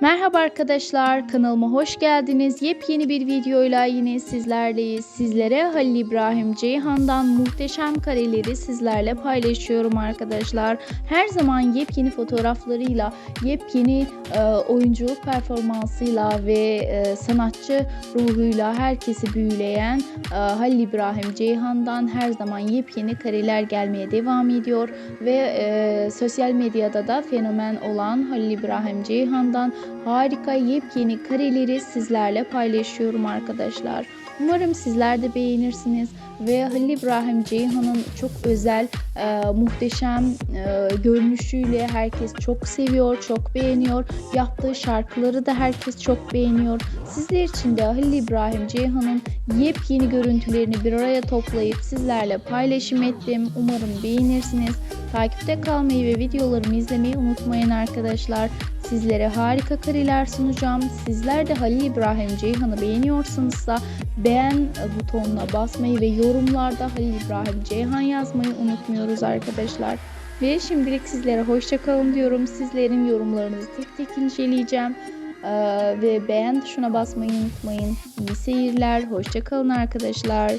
Merhaba arkadaşlar, kanalıma hoş geldiniz. Yepyeni bir videoyla yine sizlerleyiz. Sizlere Halil İbrahim Ceyhan'dan muhteşem kareleri sizlerle paylaşıyorum arkadaşlar. Her zaman yepyeni fotoğraflarıyla, yepyeni e, oyunculuk performansıyla ve e, sanatçı ruhuyla herkesi büyüleyen e, Halil İbrahim Ceyhan'dan her zaman yepyeni kareler gelmeye devam ediyor ve e, sosyal medyada da fenomen olan Halil İbrahim Ceyhan'dan harika yepyeni kareleri sizlerle paylaşıyorum arkadaşlar. Umarım sizler de beğenirsiniz ve Halil İbrahim Ceyhan'ın çok özel, e, muhteşem e, görünüşüyle herkes çok seviyor, çok beğeniyor. Yaptığı şarkıları da herkes çok beğeniyor. Sizler için de Halil İbrahim Ceyhan'ın yepyeni görüntülerini bir araya toplayıp sizlerle paylaşım ettim. Umarım beğenirsiniz. Takipte kalmayı ve videolarımı izlemeyi unutmayın arkadaşlar. Sizlere harika kareler sunacağım. Sizler de Halil İbrahim Ceyhan'ı beğeniyorsanızsa beğen butonuna basmayı ve yorumlarda Halil İbrahim Ceyhan yazmayı unutmuyoruz arkadaşlar. Ve şimdilik sizlere hoşça kalın diyorum. Sizlerin yorumlarınızı tek tek inceleyeceğim. Ee, ve beğen tuşuna basmayı unutmayın. İyi seyirler. Hoşça kalın arkadaşlar.